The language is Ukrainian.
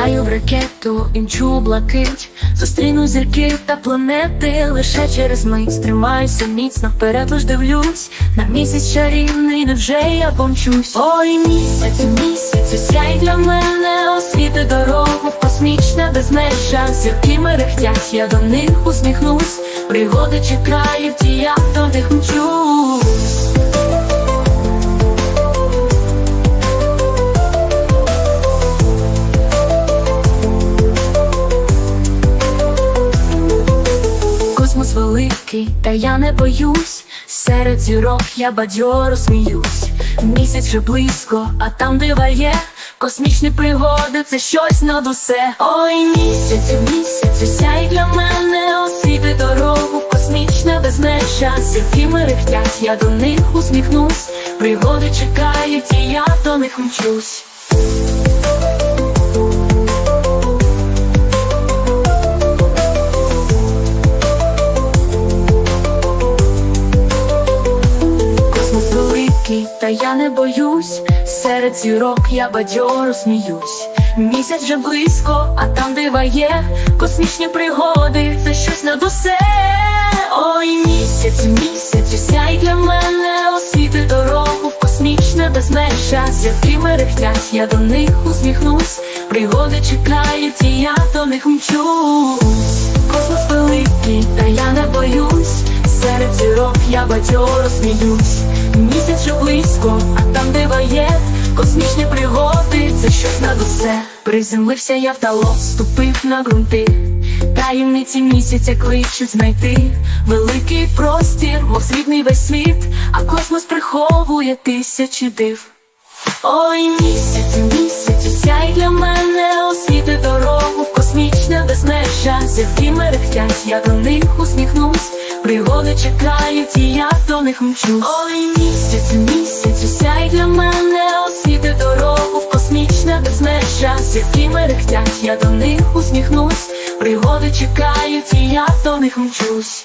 ракету і мчу блакить. Зустріну зірки та планети лише через мить. Стримаюся міцно вперед, лиш дивлюсь. На місяць чарівний, невже я помчусь? Ой, місяць, місяць, сяй для мене. Освіти дорогу в космічне безмежа Зірки мерехтять, я до них усміхнусь. Пригоди чекають, і я до них мчусь Космос великий, та я не боюсь. Серед зірок я бадьоро сміюсь. Місяць вже близько, а там дива є. Космічні пригоди це щось над усе. Ой, місяць, місяць, сяй для мене освіти дорогу в космічне безмежа. Зірки мерехтять, я до них усміхнусь. Пригоди чекають, і я до них мчусь. Та я не боюсь. Серед зірок я бадьоро сміюсь. Місяць вже близько, а там дива є. Космічні пригоди, це щось над усе. Ой, місяць, місяць, сяй для мене освіти дорогу в космічне безмежа. Зірки мерехтять, я до них усміхнусь. Пригоди чекають, і я до них мчусь. Космос великий, та я не боюсь. Я бадьоро сміюсь. Місяць вже близько, а там дива є. Космічні пригоди, це щось над усе. Приземлився я вдало, ступив на ґрунти. Таємниці місяця кличуть знайти великий простір, мов світний весь світ, а космос приховує тисячі див. Ой, місяць, місяць, сяй для мене освіти дорогу в космічне безмежа. Зірки мерехтять, я до них усміхнусь. Пригоди чекають, і я до них мчусь. Ой, місяць, місяць, сяй для мене освіти дорогу в космічне безмежжя Зірки мерехтять, я до них усміхнусь. Пригоди чекають, і я до них мчусь.